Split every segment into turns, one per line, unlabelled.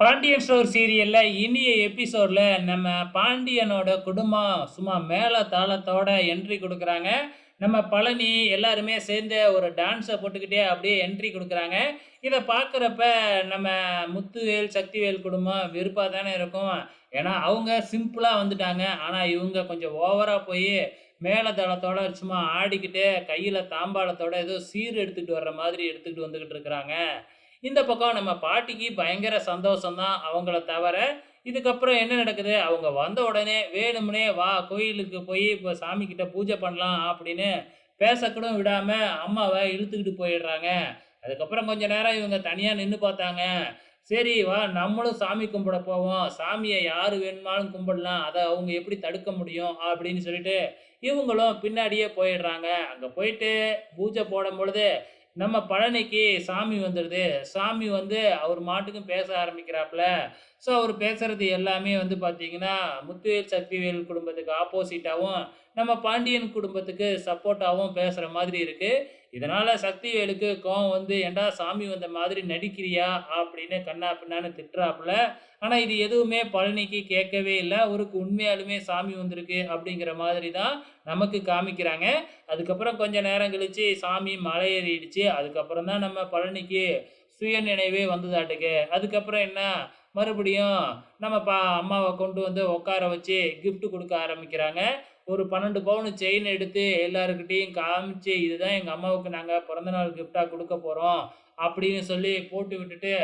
Pandian store சீரியலில் இனிய எபிசோடில் நம்ம பாண்டியனோட குடும்பம் சும்மா மேல தாளத்தோட என்ட்ரி கொடுக்குறாங்க நம்ம பழனி எல்லாருமே சேர்ந்து ஒரு டான்ஸை போட்டுக்கிட்டே அப்படியே என்ட்ரி கொடுக்குறாங்க இதை பார்க்குறப்ப நம்ம முத்துவேல், சக்திவேல் குடும்பம் வெறுப்பாக தானே இருக்கும். ஏன்னா, அவங்க சிம்பிளாக வந்துட்டாங்க. ஆனால் இவங்க கொஞ்சம் ஓவராக போய் மேளதாளத்தோட சும்மா ஆடிக்கிட்டு, கையில் தாம்பாளத்தோட ஏதோ சீர் எடுத்துகிட்டு வர்ற மாதிரி எடுத்துக்கிட்டு வந்துக்கிட்டு இருக்கிறாங்க. இந்த பக்கம் நம்ம பாட்டிக்கு பயங்கர சந்தோஷம் தான் அவங்கள தவிர, இதுக்கப்புறம் என்ன நடக்குது, அவங்க வந்த உடனே வேணும்னே "வா கோயிலுக்கு போய் இப்போ சாமிக்கிட்ட பூஜை பண்ணலாம்" அப்படின்னு பேசக்கூட விடாமல் அம்மாவை இழுத்துக்கிட்டு போயிடுறாங்க. அதுக்கப்புறம் கொஞ்ச நேரம் இவங்க தனியாக நின்று பார்த்தாங்க. சரி வா நம்மளும் சாமி கும்பிட போவோம். சாமியை யார் வேணுமாலும் கும்பிடலாம். அதை அவங்க எப்படி தடுக்க முடியும்? அப்படின்னு சொல்லிட்டு இவங்களும் பின்னாடியே போயிடுறாங்க. அங்கே போயிட்டு பூஜை போடும்பொழுது நம்ம பழனிக்கு சாமி வந்துடுது. சாமி வந்து அவர் மாட்டுக்கும் பேச ஆரம்பிக்கிறாப்புல. ஸோ அவர் பேசுகிறது எல்லாமே வந்து பார்த்தீங்கன்னா, முத்துவேல், சக்திவேல் குடும்பத்துக்கு ஆப்போசிட்டாகவும் நம்ம பாண்டியன் குடும்பத்துக்கு சப்போர்ட்டாகவும் பேசுகிற மாதிரி இருக்குது இதனால் சக்திவேலுக்கு கோவம் வந்து, "ஏன்டா சாமி வந்த மாதிரி நடிக்கிறியா?" அப்படின்னு கண்ணா பின்னான்னு திட்டுறாப்புல. ஆனால் இது எதுவுமே பழனிக்கு கேட்கவே இல்லை அவருக்கு உண்மையாலுமே சாமி வந்திருக்கு அப்படிங்கிற மாதிரி தான் நமக்கு காமிக்கிறாங்க. அதுக்கப்புறம் கொஞ்சம் நேரம் கழித்து சாமி மலை ஏறிடுச்சு. அதுக்கப்புறம் தான் நம்ம பழனிக்கு சுயநினைவே வந்ததாட்டுக்கு. அதுக்கப்புறம் என்ன, மறுபடியும் நம்ம பா அம்மாவை கொண்டு வந்து உட்கார வச்சு கிஃப்ட் கொடுக்க ஆரம்பிக்கிறாங்க. ஒரு 12 பவுன் செயின் எடுத்து எல்லார்கிட்டயும் காமிச்சு, "இதுதான் எங்கள் அம்மாவுக்கு நாங்கள் பிறந்தநாள் கிஃப்டாக கொடுக்க போகிறோம் அப்படின்னு சொல்லி போட்டு விட்டுட்டு,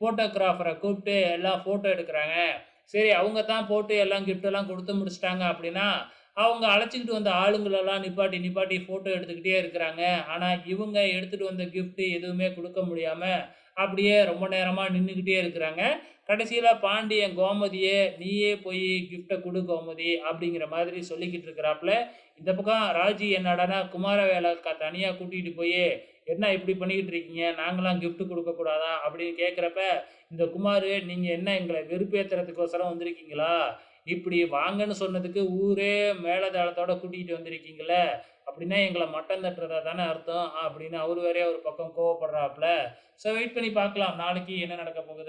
ஃபோட்டோகிராஃபரை கூப்பிட்டு எல்லாம் ஃபோட்டோ எடுக்கிறாங்க சரி அவங்க தான் போட்டு எல்லாம் கிஃப்டெல்லாம் கொடுத்து முடிச்சிட்டாங்க முடிச்சுட்டாங்க அப்படின்னா, அவங்க அழைச்சிக்கிட்டு வந்த ஆளுங்களெல்லாம் நிப்பாட்டி, நிப்பாட்டி ஃபோட்டோ எடுத்துக்கிட்டே இருக்கிறாங்க. ஆனால் இவங்க எடுத்துகிட்டு வந்த கிஃப்ட்டு எதுவுமே கொடுக்க முடியாமல் அப்படியே ரொம்ப நேரமாக நின்றுக்கிட்டே இருக்கிறாங்க. கடைசியில் பாண்டியன் கோமதியே "நீயே போய் கிஃப்டை கொடு கோமதி" அப்படிங்கிற மாதிரி சொல்லிக்கிட்டு இருக்கிறாப்புல. இந்த பக்கம் ராஜி என்னடான்னா, குமாரவேல தனியாக கூட்டிகிட்டு போய் "என்ன இப்படி பண்ணிக்கிட்டு இருக்கீங்க? நாங்களாம் கிஃப்ட் கொடுக்கக்கூடாதா அப்படின்னு கேட்குறப்ப இந்த குமாரு, நீங்கள் என்ன எங்களை வெறுப்பேற்றுறதுக்கோசரம் வந்திருக்கீங்களா? இப்படி வாங்கன்னு சொன்னதுக்கு ஊரே மேலதாளத்தோட கூட்டிகிட்டு வந்திருக்கீங்கள அப்படின்னா எங்களை மட்டம் தட்டுறதா தானே அர்த்தம்." அப்படின்னு அவர் வேறே ஒரு பக்கம் கோவப்படுறாப்புல. ஸோ வெயிட் பண்ணி பார்க்கலாம். நாளைக்கு என்ன நடக்கப் போகுதுன்னு.